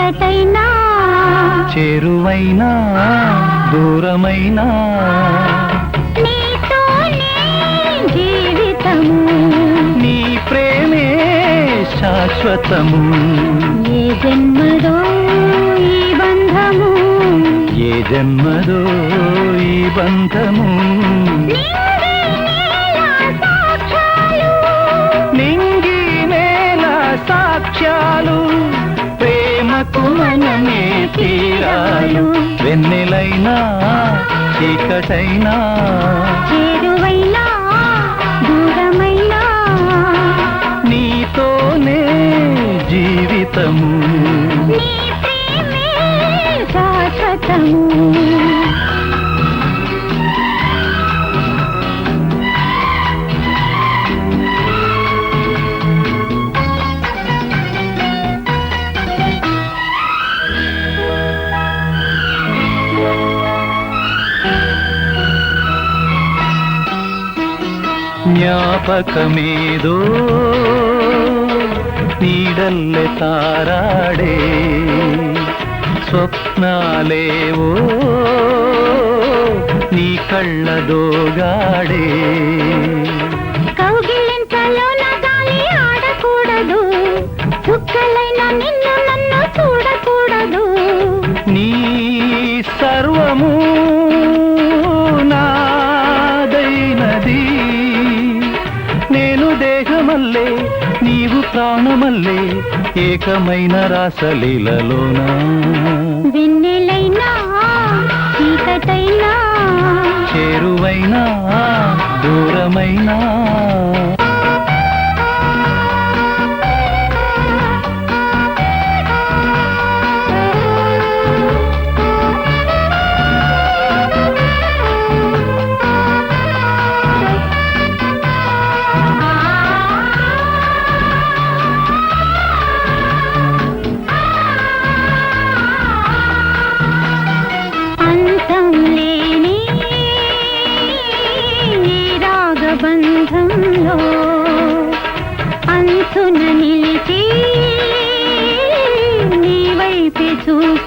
చీకటైనా చేరువైనా దూరమైనా. జీవితము. నీ ప్రేమే శాశ్వతము. ఏ జన్మదో ఈ బంధము. ఏ జన్మదో ఈ బంధము. తీరాలు వెన్నెలైనా చీకటైనా. చేరువైనా దూరమైనా. నీతోనే జీవితము. శాశ్వతము. ಜ್ಞಾಪಕಮೇದೋ ನೀಡಲ್ಲೆ ತಾರಾಡೆ ಸ್ವಪ್ನಾಲೇವೋ నీ కళ్ళదోగాడే కౌగిలింతలోన గాలి ఆడకూడదు చుక్కలైన నిన్ను నన్ను చూడకూడదు నీ సర్వము నీవు ప్రాణమల్లే ఏకమైన రాసలీలలోనా? వెన్నెలైనా చీకటైనా చేరువైనా దూరమైనా?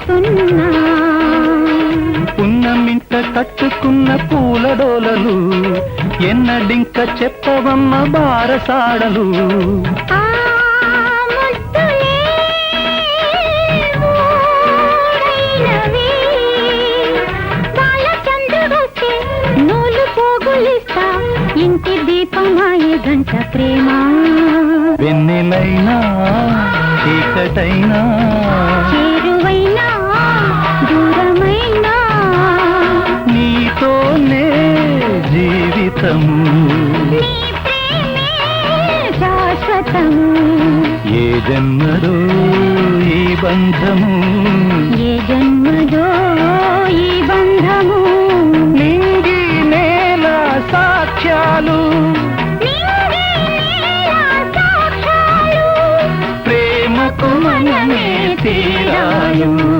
చూస్తున్నా పున్నమింట కట్టుకున్న పూల డోలలు ఎన్నడింక చెప్పవమ్మ బారసాడలు. ఇంటి దీపమాయే గంట ప్రేమ. వెన్నెలైనా చీకటైనా ప్రేమే శాశ్వతము. ఏ జన్మలో ఈ బంధము? ఏ జన్మదో ఈ బంధము. నింగి నేల సాక్ష్యాలు. ప్రేమకు మనమే తీరాలు.